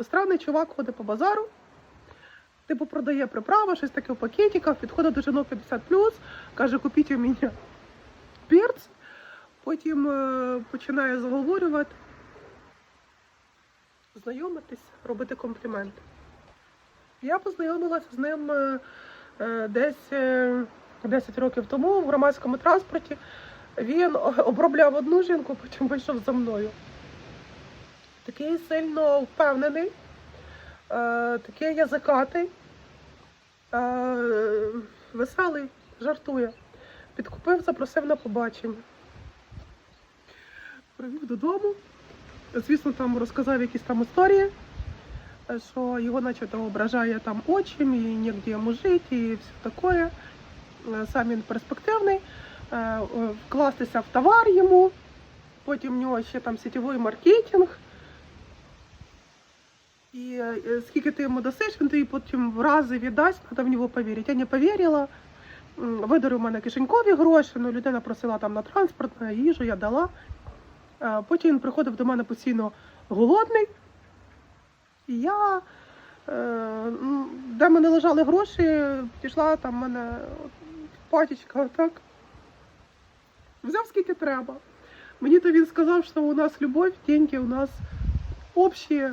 Странний чувак ходить по базару, типу продає приправи, щось таке в пакетиках, підходить до жінок 50 каже, купіть у мене перць. Потім е, починає заговорювати, знайомитись, робити компліменти. Я познайомилася з ним е, е, десь е, 10 років тому в громадському транспорті. Він обробляв одну жінку, потім вийшов за мною. Такий сильно впевнений, е, такий язикатий, е, веселий, жартує. Підкупив, запросив на побачення. Привів додому. Звісно, там розказав якісь там історії, е, що його начебто ображає там очим, і нігде йому жити, і все таке. Сам він перспективний, вкластися в товар йому, потім в нього ще там сітєвий маркетинг. І е, скільки ти йому дасиш, він тобі потім в рази віддасть, треба в нього повірити. Я не повірила. Видарив мене кишенькові гроші, ну людина просила там на транспорт, на їжу, я дала. Е, Потім він приходив до мене постійно голодний. І я, е, де мене лежали гроші, пішла там в мене патічка, отак. Взяв скільки треба. Мені то він сказав, що у нас любов, деньги у нас общі.